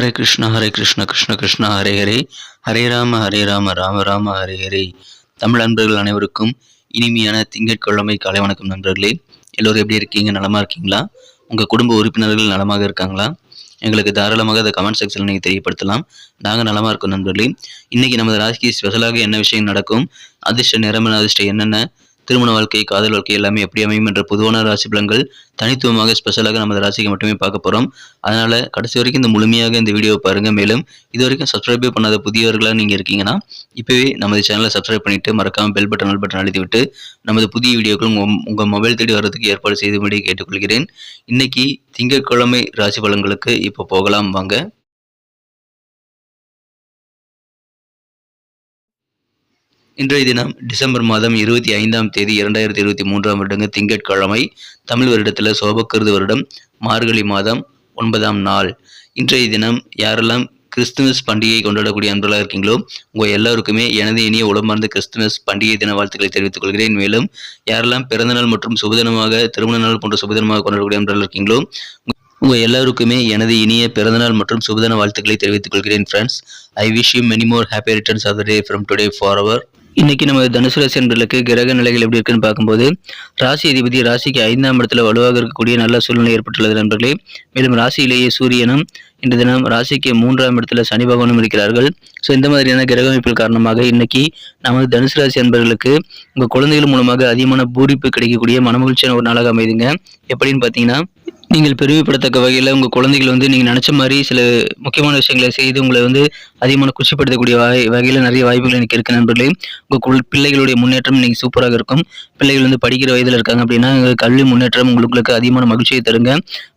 ஹரே கிருஷ்ணா ஹரே கிருஷ்ண கிருஷ்ண கிருஷ்ணா ஹரே ஹரே. ஹரே ராம ஹரே ராம ராம ராம ஹரே ஹரே. தமிழ் நண்பர்கள் அனைவருக்கும் இனிமையான திங்கட்கிழமை காலை வணக்கம் நண்பர்களே. எல்லோரும் எப்படி இருக்கீங்க? நலமாக இருக்கீங்களா? உங்கள் குடும்ப உறுப்பினர்கள் நலமாக இருக்காங்களா? எங்களுக்கு தாராளமாக அதை கமெண்ட் செக்ஷனில் நீங்கள் தெரியப்படுத்தலாம். நாங்கள் நலமாக இருக்கோம் நண்பர்களே. இன்றைக்கி நமது ராசிக்கு ஸ்பெஷலாக என்ன விஷயம் நடக்கும்? அதிர்ஷ்ட நிறமன அதிர்ஷ்டம் என்னென்ன? திருமண வாழ்க்கை காதல் வாழ்க்கை எல்லாமே எப்படி அமையும் என்ற பொதுவான ராசி பலன்கள் தனித்துவமாக ஸ்பெஷலாக நமது ராசிக்கு மட்டுமே பார்க்க போகிறோம் அதனால் கடைசி வரைக்கும் இந்த முழுமையாக இந்த வீடியோவை பாருங்கள் மேலும் இது வரைக்கும் சப்ஸ்கிரைபே பண்ணாத புதியவர்களாக நீங்கள் இருக்கீங்கன்னா இப்போவே நமது சேனலை சப்ஸ்கிரைப் பண்ணிவிட்டு மறக்காமல் பெல் பட்டன் ஆல் பட்டன் அழுத்தி விட்டு நமது புதிய வீடியோக்கள் உங்கள் உங்கள் மொபைல் தேடி வர்றதுக்கு ஏற்பாடு செய்தும்படி கேட்டுக்கொள்கிறேன். இன்னைக்கு திங்கட்கிழமை ராசி பலன்களுக்கு இப்போ போகலாம். வாங்க. இன்றைய தினம் டிசம்பர் மாதம் இருபத்தி ஐந்தாம் தேதி இரண்டாயிரத்தி இருபத்தி மூன்றாம் வருடங்க திங்கட்கிழமை தமிழ் வருடத்தில் சோபக்கிருது வருடம் மார்கழி மாதம் ஒன்பதாம் நாள். இன்றைய தினம் யாரெல்லாம் கிறிஸ்துமஸ் பண்டிகையை கொண்டாடக்கூடிய அன்பர்களாக இருக்கீங்களோ உங்கள் எல்லாருக்குமே எனது இனிய உளமார்ந்த கிறிஸ்துமஸ் பண்டிகை தின வாழ்த்துக்களை தெரிவித்துக் கொள்கிறேன். மேலும் யாரெல்லாம் பிறந்தநாள் மற்றும் சுபதினமாக திருமண நாள் போன்ற சுபதினமாக கொண்டாடக்கூடிய அன்பர்கள் இருக்கீங்களோ உங்கள் எல்லாருக்குமே எனது இனிய பிறந்தநாள் மற்றும் சுபதின வாழ்த்துக்களை தெரிவித்துக் கொள்கிறேன் friends I wish you many more happy returns of the day from today for our இன்னைக்கு நம்ம தனுசு ராசி என்பர்களுக்கு கிரக நிலைகள் எப்படி இருக்குன்னு பார்க்கும்போது ராசி அதிபதி ராசிக்கு ஐந்தாம் இடத்துல வலுவாக இருக்கக்கூடிய நல்ல சூழ்நிலை ஏற்பட்டுள்ளது நண்பர்களே. மேலும் ராசியிலேயே சூரியனும் இன்று தினம் ராசிக்கு மூன்றாம் இடத்துல சனி பகவானும் இருக்கிறார்கள். ஸோ இந்த மாதிரியான கிரக அமைப்புகள் காரணமாக இன்னைக்கு நமது தனுசு ராசி அன்பர்களுக்கு உங்கள் குழந்தைகள் மூலமாக அதிகமான பூரிப்பு கிடைக்கக்கூடிய மனமகிழ்ச்சியான ஒரு நாளாக அமைதுங்க. எப்படின்னு பார்த்தீங்கன்னா நீங்கள் பெருமைப்படத்தக்க வகையில் உங்கள் குழந்தைகள் வந்து நீங்கள் நினச்ச மாதிரி சில முக்கியமான விஷயங்களை செய்து உங்களை வந்து அதிகமான குஷிப்படுத்தக்கூடிய வாய் வகையில் நிறைய வாய்ப்புகள் எனக்கு இருக்குது நண்பர்களே. உங்கள் குள் பிள்ளைகளுடைய முன்னேற்றம் நீங்கள் சூப்பராக இருக்கும். பிள்ளைகள் வந்து படிக்கிற வயதில் இருக்காங்க அப்படின்னா உங்கள் கல்வி முன்னேற்றம் உங்களுக்கு அதிகமான மகிழ்ச்சியை தருங்க.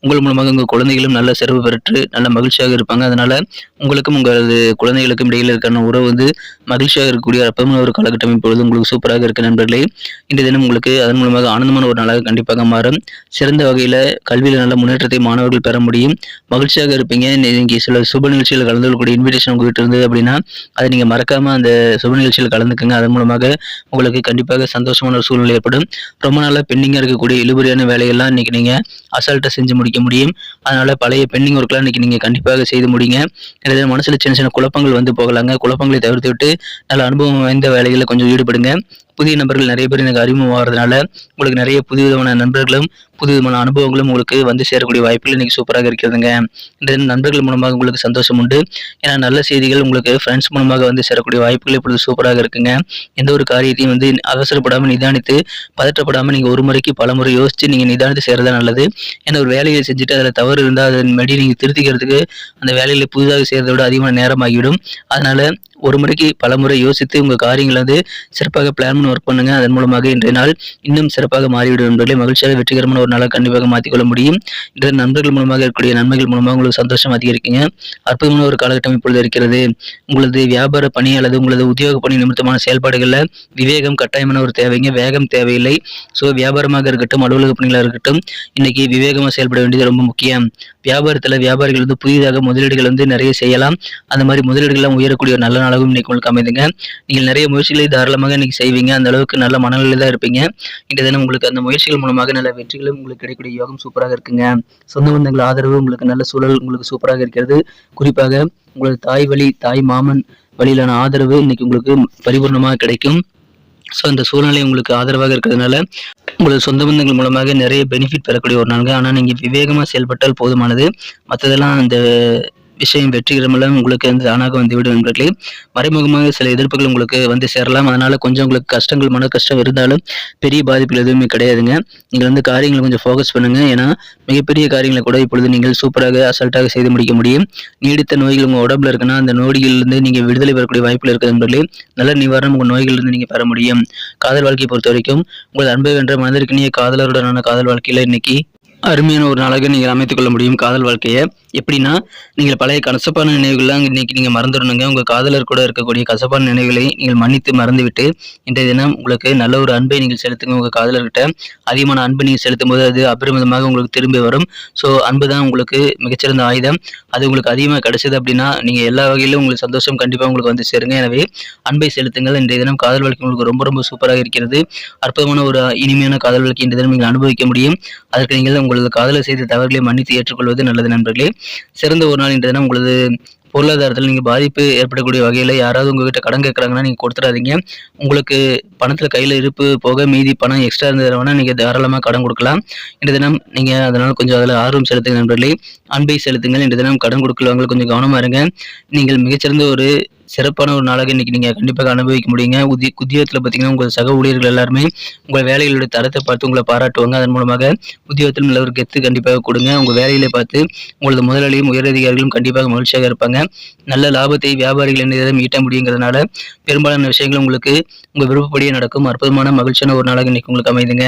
உங்கள் மூலமாக உங்கள் குழந்தைகளும் நல்ல சிறப்பு பெற்று நல்ல மகிழ்ச்சியாக இருப்பாங்க. அதனால் உங்களுக்கும் உங்களது குழந்தைகளுக்கும் இடையில் இருக்கான உறவு வந்து மகிழ்ச்சியாக இருக்கக்கூடிய அற்பமான ஒரு காலகட்டம் இப்பொழுது உங்களுக்கு சூப்பராக இருக்குது நண்பர்களே. இன்றைய தினம் உங்களுக்கு அதன் மூலமாக ஆனந்தமான ஒரு நாளாக கண்டிப்பாக மாறும். சிறந்த வகையில் கல்வியில் நல்ல முன்னேற்றத்தை மாணவர்கள் பெற முடியும். மகிழ்ச்சியாக இருப்பீங்க. நீங்கள் சில சுப நிகழ்ச்சியில் கலந்து கொள்ளக்கூடிய இன்விடேஷன் உங்ககிட்ட இருந்தது அப்படின்னா அதை நீங்கள் மறக்காமல் அந்த சுப நிகழ்ச்சியில் கலந்துக்குங்க. அதன் மூலமாக உங்களுக்கு கண்டிப்பாக சந்தோஷமான ஒரு சூழ்நிலை ஏற்படும். ரொம்ப நாளாக பெண்டிங்காக இருக்கக்கூடிய இழுபறியான வேலையெல்லாம் இன்னைக்கு நீங்கள் அசால்ட்டாக செஞ்சு முடிக்க முடியும். அதனால் பழைய பெண்டிங் ஒர்க்லாம் இன்றைக்கி நீங்கள் கண்டிப்பாக செய்து முடிங்க. எனது மனசில் சின்ன சின்ன குழப்பங்கள் வந்து போகலாங்க. குழப்பங்களை தவிர்த்து விட்டு நல்ல அனுபவம் வாய்ந்த வேலைகளில் கொஞ்சம் ஈடுபடுங்க. புதிய நபர்கள் நிறைய பேர் எனக்கு அறிமுகமாகிறதுனால உங்களுக்கு நிறைய புது விதமான நண்பர்களும் புது விதமான அனுபவங்களும் உங்களுக்கு வந்து சேரக்கூடிய வாய்ப்புகள் இன்னைக்கு சூப்பராக இருக்கிறதுங்க. இந்த நண்பர்கள் மூலமாக உங்களுக்கு சந்தோஷம் உண்டு. ஏன்னா நல்ல செய்திகள் உங்களுக்கு ஃப்ரெண்ட்ஸ் மூலமாக வந்து சேரக்கூடிய வாய்ப்புகள் இப்பொழுது சூப்பராக இருக்குங்க. எந்த ஒரு காரியத்தையும் வந்து அவசரப்படாமல் நிதானித்து பதற்றப்படாமல் நீங்கள் ஒரு முறைக்கு பல முறை யோசித்து நீங்கள் நிதானித்து செய்கிறதா நல்லது. ஏன்னா ஒரு வேலையை செஞ்சுட்டு அதில் தவறு இருந்தால் அதன் மடி நீங்கள் திருத்திக்கிறதுக்கு அந்த வேலையில் புதிதாக செய்கிறத விட அதிகமான நேரம் ஆகிவிடும் அதனால் ஒரு முறைக்கு பல முறை யோசித்து உங்கள் காரியங்களை வந்து சிறப்பாக பிளான் பண்ணி ஒர்க் பண்ணுங்க. அதன் மூலமாக இன்றைய நாள் இன்னும் சிறப்பாக மாறிவிடும் என்பதை மகிழ்ச்சியாக வெற்றிகரமான ஒரு நாளாக கண்டிப்பாக மாற்றிக்கொள்ள முடியும். இன்றைய நண்பர்கள் மூலமாக இருக்கக்கூடிய நன்மைகள் மூலமாக உங்களுக்கு சந்தோஷம் அதிகரிக்குங்க. அற்புதமான ஒரு காலகட்டம் இப்பொழுது இருக்கிறது. உங்களது வியாபார பணி அல்லது உங்களது உத்தியோக பணி நிமித்தமான செயல்பாடுகளில் விவேகம் கட்டாயமான ஒரு தேவைங்க. வேகம் தேவையில்லை. ஸோ வியாபாரமாக இருக்கட்டும் அலுவலக பணிகளாக இருக்கட்டும் இன்னைக்கு விவேகமாக செயல்பட வேண்டியது ரொம்ப முக்கியம். வியாபாரத்தில் வியாபாரிகள் வந்து புதிதாக முதலீடுகள் வந்து நிறைய செய்யலாம். அந்த மாதிரி முதலீடுகள்லாம் உயரக்கூடிய ஒரு நல்ல நாளாகவும் இன்னைக்கு உங்களுக்கு அமைதுங்க. நீங்கள் நிறைய முயற்சிகளை தாராளமாக இன்னைக்கு செய்வீங்க. அந்த அளவுக்கு நல்ல மனநிலை தான் இருப்பீங்க. இன்றைய தினம் உங்களுக்கு அந்த முயற்சிகள் மூலமாக நல்ல வெற்றிகளும் உங்களுக்கு கிடைக்கக்கூடிய யோகம் சூப்பராக இருக்குங்க. சொந்த பந்தங்கள் ஆதரவு உங்களுக்கு நல்ல சூழல் உங்களுக்கு சூப்பராக இருக்கிறது. குறிப்பாக உங்களது தாய் வழி தாய் மாமன் வழியிலான ஆதரவு இன்னைக்கு உங்களுக்கு பரிபூர்ணமாக கிடைக்கும். ஸோ அந்த சூழ்நிலை உங்களுக்கு ஆதரவாக இருக்கிறதுனால உங்களது சொந்த பந்தங்கள் மூலமாக நிறைய பெனிஃபிட் பெறக்கூடிய ஒரு நாளுங்க. ஆனால் நீங்கள் விவேகமாக செயல்பட்டால் போதுமானது. மற்றதெல்லாம் அந்த விஷயம் வெற்றிகரமெல்லாம் உங்களுக்கு வந்து தானாக வந்துவிடும் நண்பர்களே. மறைமுகமாக சில எதிர்ப்புகள் உங்களுக்கு வந்து சேரலாம். அதனால கொஞ்சம் உங்களுக்கு கஷ்டங்கள் மன கஷ்டம் இருந்தாலும் பெரிய பாதிப்புகள் எதுவுமே கிடையாதுங்க. நீங்கள் வந்து காரியங்களை கொஞ்சம் ஃபோக்கஸ் பண்ணுங்க. ஏன்னா மிகப்பெரிய காரியங்களை கூட இப்பொழுது நீங்கள் சூப்பராக அசல்ட்டாக செய்து முடிக்க முடியும். நீடித்த நோய்கள் உங்கள் உடம்புல இருக்குன்னா அந்த நோய்களிலிருந்து நீங்கள் விடுதலை பெறக்கூடிய வாய்ப்பில் இருக்குது நண்பர்களே. நல்ல நிவாரணம் உங்கள் நோய்களிலிருந்து நீங்கள் பெற முடியும். காதல் வாழ்க்கையை பொறுத்த வரைக்கும் உங்கள் அன்பை வென்ற மனதிற்கினிய காதலருடனான காதல் வாழ்க்கையில் இன்னைக்கு அருமையான ஒரு நாளாக நீங்கள் அமைத்துக் கொள்ள முடியும் காதல் வாழ்க்கையை. எப்படின்னா நீங்கள் பழைய கசப்பான நினைவுகள்லாம் இன்னைக்கு நீங்கள் மறந்துடணுங்க. உங்கள் காதலர் கூட இருக்கக்கூடிய கசப்பான நினைவுகளை நீங்கள் மன்னித்து மறந்துவிட்டு இன்றைய தினம் உங்களுக்கு நல்ல ஒரு அன்பை நீங்கள் செலுத்துங்க. உங்கள் காதலர்கிட்ட அதிகமான அன்பை நீங்கள் செலுத்தும் போது அது அபரிமிதமாக உங்களுக்கு திரும்பி வரும். ஸோ அன்பு தான் உங்களுக்கு மிகச்சிறந்த ஆயுதம். அது உங்களுக்கு அதிகமாக கிடைச்சது அப்படின்னா நீங்கள் எல்லா வகையிலும் உங்களுக்கு சந்தோஷம் கண்டிப்பாக உங்களுக்கு வந்து சேருங்க. எனவே அன்பை செலுத்துங்கள். இன்றைய தினம் காதல் வாழ்க்கை உங்களுக்கு ரொம்ப ரொம்ப சூப்பராக இருக்கிறது. அற்புதமான ஒரு இனிமையான காதல் வாழ்க்கை இன்றைய தினம் நீங்கள் அனுபவிக்க முடியும். அதற்கு நீங்கள் உங்களது காதலை செய்த தவறுகளை மன்னித்து ஏற்றுக்கொள்வது நல்லது நண்பர்களே. சிறந்த ஒரு நாள் இன்றைய தினம் உங்களது பொருளாதாரத்தில் நீங்கள் பாதிப்பு ஏற்படக்கூடிய வகையில் யாராவது உங்ககிட்ட கடன் கேட்குறாங்கன்னா நீங்கள் கொடுத்துடாதீங்க. உங்களுக்கு பணத்தில் கையில் இருப்பு போக மீதி பணம் எக்ஸ்ட்ரா இருந்ததை வேணால் நீங்கள் தாராளமாக கடன் கொடுக்கலாம். இந்த தினம் நீங்கள் அதனால் கொஞ்சம் அதில் ஆர்வம் செலுத்துங்க நண்பர்களே. அன்பை செலுத்துங்கள். இந்த தினம் கடன் கொடுக்கலவங்க கொஞ்சம் கவனமாக இருங்க. நீங்கள் மிகச்சிறந்த ஒரு சிறப்பான ஒரு நாளாக இன்னைக்கு நீங்கள் கண்டிப்பாக அனுபவிக்க முடியுங்க. உதி உத்தியோகத்தில் பார்த்தீங்கன்னா உங்கள் சக ஊழியர்கள் எல்லாருமே உங்கள் வேலைகளுடைய தரத்தை பார்த்து உங்களை பாராட்டுவாங்க. அதன் மூலமாக உத்தியோகத்தில் நல்ல ஒரு கெத்து கண்டிப்பாக கொடுங்க. உங்கள் வேலையில பார்த்து உங்களது முதலாளியும் உயரதிகாரிகளும் கண்டிப்பாக மகிழ்ச்சியாக இருப்பாங்க. நல்ல லாபத்தை வியாபாரிகள் என்ன ஈட்ட முடியுங்கிறதுனால பெரும்பாலான விஷயங்கள் உங்களுக்கு உங்கள் விருப்பப்படியே நடக்கும். அற்புதமான மகிழ்ச்சியான ஒரு நாளாக இன்னைக்கு உங்களுக்கு அமைதுங்க.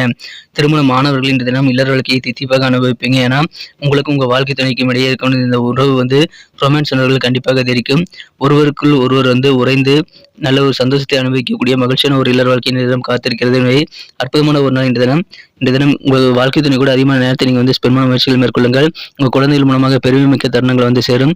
திருமண மாணவர்கள் இன்று தினம் இல்லற வாழ்க்கையை தித்திப்பாக அனுபவிப்பீங்க. ஏன்னா உங்களுக்கு உங்கள் வாழ்க்கை துணைக்கும் இடையே இருக்கணும் இந்த உறவு வந்து ரொமான்ஸ் உணர்வுகள் கண்டிப்பாக தெரிக்கும். ஒருவருக்குள் ஒருவர் வந்து உறைந்து நல்ல ஒரு சந்தோஷத்தை அனுபவிக்கக்கூடிய மகிழ்ச்சியான ஒரு இல்லற வாழ்க்கை இந்த தினம் காத்திருக்கிறது. எனவே அற்புதமான ஒரு நாள் இந்த தினம். இந்த தினம் உங்கள் வாழ்க்கை துணை கூட அதிகமான நேரத்தை நீங்கள் வந்து ஸ்பெண்ட் பண்ண முயற்சிகள் மேற்கொள்ளுங்கள். உங்கள் குழந்தைகள் மூலமாக பெருமைமிக்க தருணங்கள் வந்து சேரும்.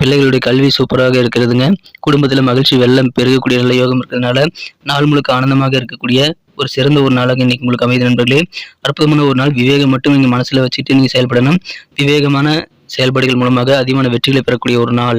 பிள்ளைகளுடைய கல்வி சூப்பராக இருக்கிறதுங்க. குடும்பத்தில் மகிழ்ச்சி வெள்ளம் பெருகக்கூடிய நல்ல யோகம் இருக்கிறதுனால நாள் முழுக்க ஆனந்தமாக இருக்கக்கூடிய ஒரு சிறந்த ஒரு நாளாக இன்னைக்கு உங்களுக்கு அமைதி நண்பர்களே. அற்புதமான ஒரு நாள். விவேகம் மட்டும் நீங்கள் மனசில் வச்சுட்டு நீங்கள் செயல்படணும். விவேகமான செயல்பாடுகள் மூலமாக அதிகமான வெற்றிகளை பெறக்கூடிய ஒரு நாள்.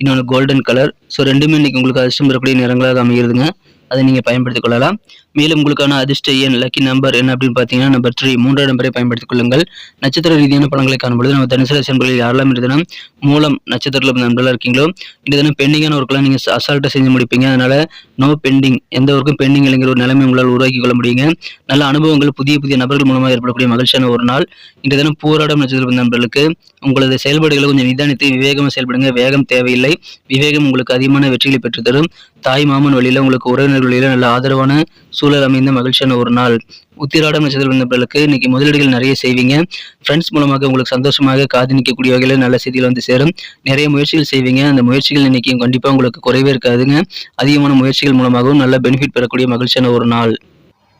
இன்னொன்று கோல்டன் கலர் ஸோ ரெண்டுமே இன்னைக்கு உங்களுக்கு அதிர்ஷ்டம் பெறக்கூடிய நிறங்களாக அமைகிறதுங்க. அதை நீங்கள் பயன்படுத்திக் கொள்ளலாம். மேலும் உங்களுக்கான அதிர்ஷ்ட எண் லக்கி நம்பர் என்ன அப்படின்னு பார்த்தீங்கன்னா நம்பர் த்ரீ மூன்றாம் நம்பரை பயன்படுத்திக் கொள்ளுங்கள். நட்சத்திர ரீதியான பலன்களை காணும்பொழுது நம்ம தனுசு நண்பர்கள் யாரெல்லாம் இந்த தினம் மூலம் நட்சத்திரத்தில் நண்பர்களாக இருக்கீங்களோ இந்த தினம் பெண்டிங்கான ஒர்க்கெல்லாம் நீங்கள் அசால்ட்டாக செஞ்சு முடிப்பீங்க. அதனால நோ பெண்டிங் எந்த ஒர்க்கும் பெண்டிங் இல்லைங்கிற ஒரு நிலைமை உங்களால் உருவாக்கி கொள்ள முடியுங்க. நல்ல அனுபவங்கள் புதிய புதிய நபர்கள் மூலமாக ஏற்படக்கூடிய மகிழ்ச்சியான ஒரு நாள். இந்த தினம் போராடும் நட்சத்திர நண்பர்களுக்கு உங்களது செயல்பாடுகளை கொஞ்சம் நிதானித்து விவேகமாக செயல்படுங்க. வேகம் தேவையில்லை. விவேகம் உங்களுக்கு அதிகமான வெற்றிகளை பெற்றுத்தரும். தாய் மாமன் வழியில் உங்களுக்கு உறவினர் உறவினர்களிடையே நல்ல ஆதரவான சூழல் அமைந்த மகிழ்ச்சியான ஒரு நாள். உத்திராடம் நட்சத்திரம் இருந்தவர்களுக்கு இன்னைக்கு முதலீடுகள் நிறைய செய்வீங்க. ஃப்ரெண்ட்ஸ் மூலமாக உங்களுக்கு சந்தோஷமாக காது நிற்கக்கூடிய வகையில் நல்ல செய்திகள் வந்து சேரும். நிறைய முயற்சிகள் செய்வீங்க. அந்த முயற்சிகள் இன்னைக்கு கண்டிப்பாக உங்களுக்கு குறைவே இருக்காதுங்க. அதிகமான முயற்சிகள் மூலமாகவும் நல்ல பெனிஃபிட் பெறக்கூடிய மகிழ்ச்சியான ஒரு நாள்.